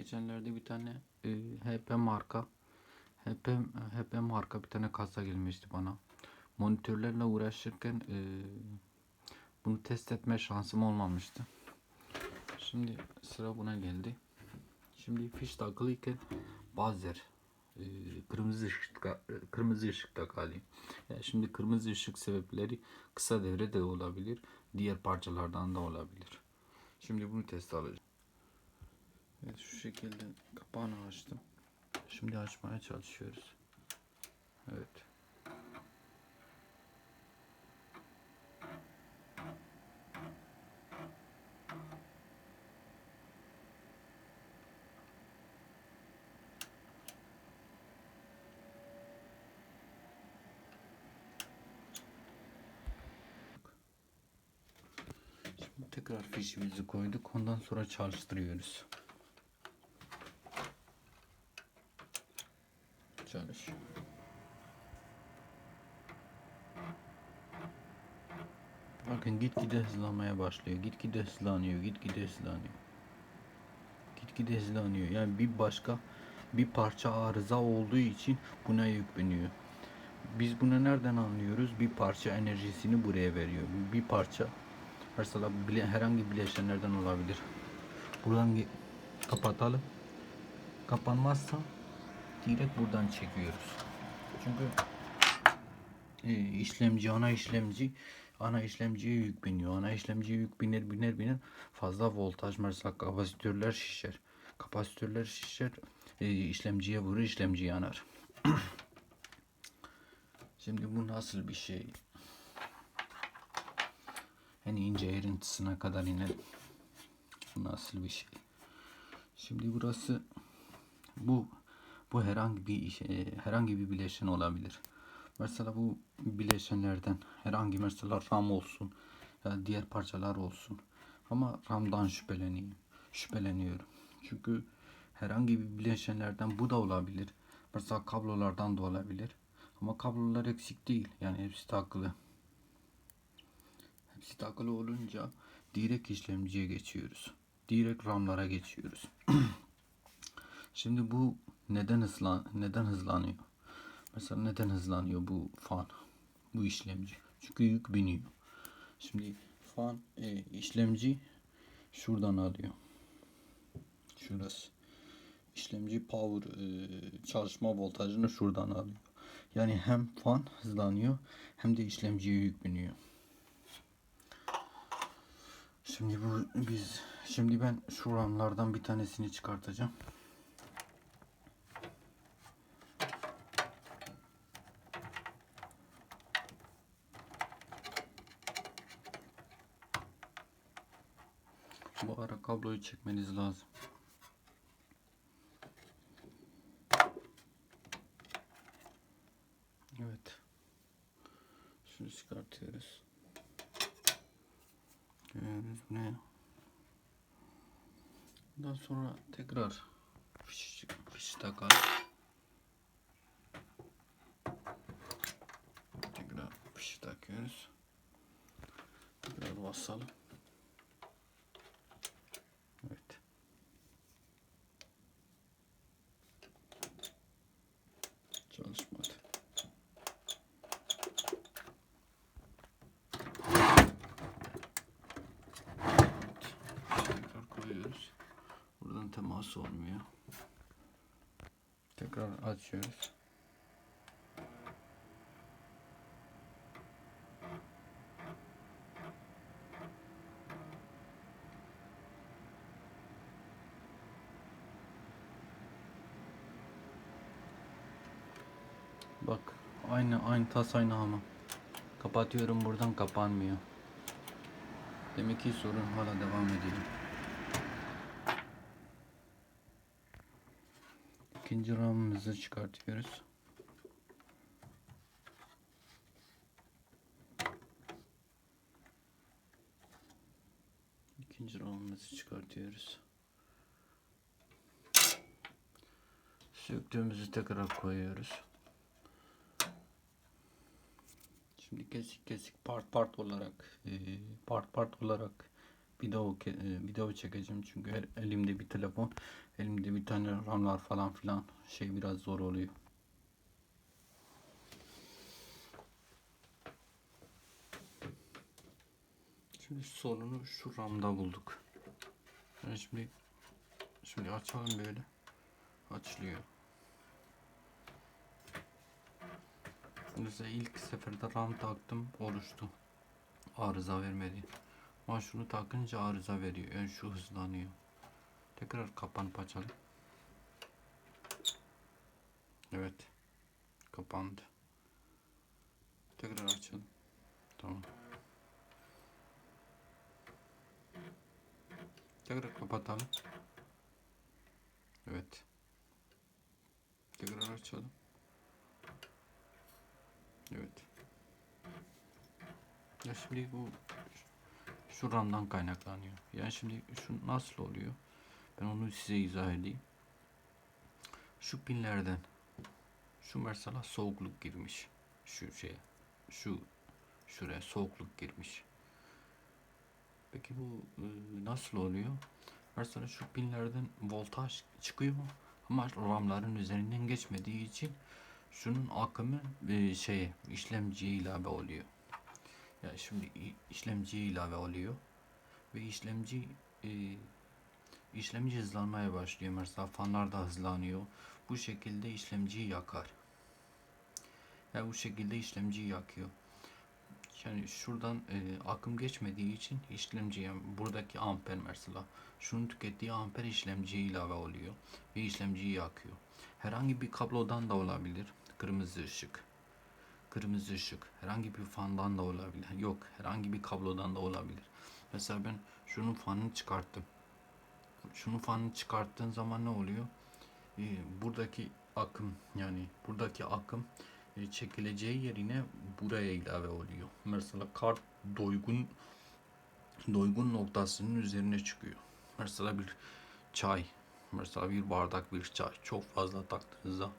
Geçenlerde bir tane e, HP marka HP, HP marka bir tane kasa gelmişti bana. Monitörlerle uğraşırken e, bunu test etme şansım olmamıştı. Şimdi sıra buna geldi. Şimdi fiş takılıyken buzzer e, kırmızı ışıkta kırmızı ışıkta kalıyor. Yani şimdi kırmızı ışık sebepleri kısa devre de olabilir. Diğer parçalardan da olabilir. Şimdi bunu test alacağım. Evet şu şekilde kapağını açtım. Şimdi açmaya çalışıyoruz. Evet. Tekrar fişimizi koyduk. Ondan sonra çalıştırıyoruz. Bakın gitgide hızlanmaya başlıyor. Gitgide hızlanıyor. Gitgide hızlanıyor. Gitgide hızlanıyor. Yani bir başka bir parça arıza olduğu için buna yük biniyor. Biz bunu nereden anlıyoruz? Bir parça enerjisini buraya veriyor. Bir parça mesela bile, herhangi bileşenlerden olabilir. Buradan kapatalım. Kapanmazsa direkt buradan çekiyoruz. Çünkü e, işlemci ana işlemci ana işlemciye yük biniyor. Ana işlemciye yük biner biner biner fazla voltaj mesela kapasitörler şişer. Kapasitörler şişer e, işlemciye vurur işlemci yanar. Şimdi bu nasıl bir şey? En ince ayrıntısına kadar inelim. Bu nasıl bir şey? Şimdi burası bu bu herhangi bir iş- e, herhangi bir bileşen olabilir. Mesela bu bileşenlerden herhangi mesela RAM olsun ya diğer parçalar olsun. Ama RAM'dan şüpheleniyorum. Şüpheleniyorum. Çünkü herhangi bir bileşenlerden bu da olabilir. Mesela kablolardan da olabilir. Ama kablolar eksik değil. Yani hepsi takılı. Hepsi takılı olunca direkt işlemciye geçiyoruz. Direkt RAM'lara geçiyoruz. Şimdi bu neden hızlan neden hızlanıyor? Mesela neden hızlanıyor bu fan? Bu işlemci. Çünkü yük biniyor. Şimdi fan e, işlemci şuradan alıyor. Şurası. İşlemci power e, çalışma voltajını şuradan alıyor. Yani hem fan hızlanıyor hem de işlemciye yük biniyor. Şimdi bu biz şimdi ben şu ramlardan bir tanesini çıkartacağım. Bu ara kabloyu çekmeniz lazım. Evet. Şunu çıkartıyoruz. Görüyoruz ne? Ondan sonra tekrar fiş, fiş takar. Tekrar fiş takıyoruz. Tekrar basalım. Evet. Çalışmadı. Evet. Tekrar koyuyoruz. Temas olmuyor. Tekrar açıyoruz. Bak aynı aynı tas aynı ama. Kapatıyorum buradan kapanmıyor. Demek ki sorun hala devam ediyor. İkinci ramımızı çıkartıyoruz. İkinci ramımızı çıkartıyoruz. Söktüğümüzü tekrar koyuyoruz. Şimdi kesik kesik part part olarak part part olarak video ke- e, video çekeceğim çünkü elimde bir telefon, elimde bir tane RAM'lar falan filan şey biraz zor oluyor. Şimdi sorunu şu RAM'da bulduk. Yani şimdi şimdi açalım böyle. Açılıyor. Mesela ilk seferde RAM taktım oluştu. Arıza vermedi. Ama şunu takınca arıza veriyor. Yani şu hızlanıyor. Tekrar kapanıp açalım. Evet. Kapandı. Tekrar açalım. Tamam. Tekrar kapatalım. Evet. Tekrar açalım. Evet. Ya şimdi bu şu RAM'dan kaynaklanıyor. Yani şimdi şu nasıl oluyor? Ben onu size izah edeyim. Şu pinlerden şu mesela soğukluk girmiş. Şu şey şu şuraya soğukluk girmiş. Peki bu e, nasıl oluyor? Mesela şu pinlerden voltaj çıkıyor ama RAM'ların üzerinden geçmediği için şunun akımı e, şeye işlemciye ilave oluyor. Yani şimdi i- işlemciye ilave oluyor ve işlemci e, işlemci hızlanmaya başlıyor. Mesela fanlar da hızlanıyor. Bu şekilde işlemciyi yakar. Yani bu şekilde işlemciyi yakıyor. Yani şuradan e, akım geçmediği için işlemci yani buradaki amper mesela şunun tükettiği amper işlemciye ilave oluyor ve işlemciyi yakıyor. Herhangi bir kablodan da olabilir. Kırmızı ışık. Kırmızı ışık. Herhangi bir fandan da olabilir. Yok, herhangi bir kablodan da olabilir. Mesela ben şunun fanını çıkarttım. Şunun fanını çıkarttığın zaman ne oluyor? Ee, buradaki akım yani buradaki akım e, çekileceği yerine buraya ilave oluyor. Mesela kart doygun doygun noktasının üzerine çıkıyor. Mesela bir çay, mesela bir bardak bir çay çok fazla taktığınızda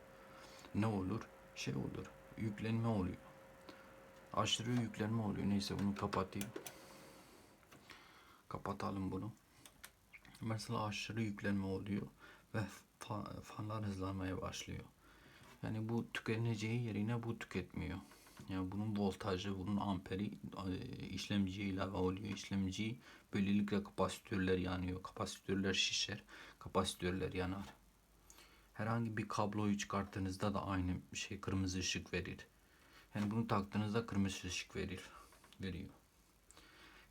ne olur? Şey olur, yüklenme oluyor. Aşırı yüklenme oluyor. Neyse bunu kapatayım. Kapatalım bunu. Mesela aşırı yüklenme oluyor ve fa- fanlar hızlanmaya başlıyor. Yani bu tükeneceği yerine bu tüketmiyor. Yani bunun voltajı, bunun amperi e, işlemciye ilave oluyor. İşlemci böylelikle kapasitörler yanıyor. Kapasitörler şişer. Kapasitörler yanar. Herhangi bir kabloyu çıkarttığınızda da aynı şey kırmızı ışık verir. Yani bunu taktığınızda kırmızı ışık verir. Veriyor.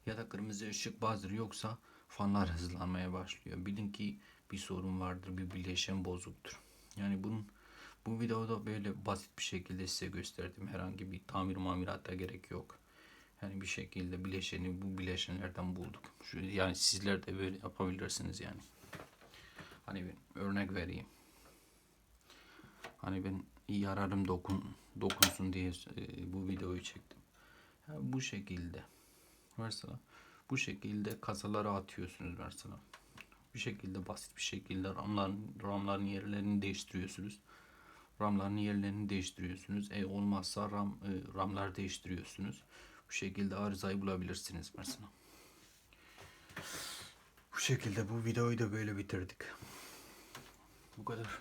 Ya da kırmızı ışık bazıları yoksa fanlar hızlanmaya başlıyor. Bilin ki bir sorun vardır, bir bileşen bozuktur. Yani bunun bu videoda böyle basit bir şekilde size gösterdim. Herhangi bir tamir mamirata gerek yok. Yani bir şekilde bileşeni bu bileşenlerden bulduk. Şu, yani sizler de böyle yapabilirsiniz yani. Hani bir örnek vereyim. Hani ben yararım dokun dokunsun diye e, bu videoyu çektim. Yani bu şekilde. Mesela bu şekilde kasalara atıyorsunuz mesela. Bu şekilde basit bir şekilde ramların, ramların yerlerini değiştiriyorsunuz. Ramların yerlerini değiştiriyorsunuz. E olmazsa ram e, ramlar değiştiriyorsunuz. Bu şekilde arızayı bulabilirsiniz mesela. Bu şekilde bu videoyu da böyle bitirdik. Bu kadar.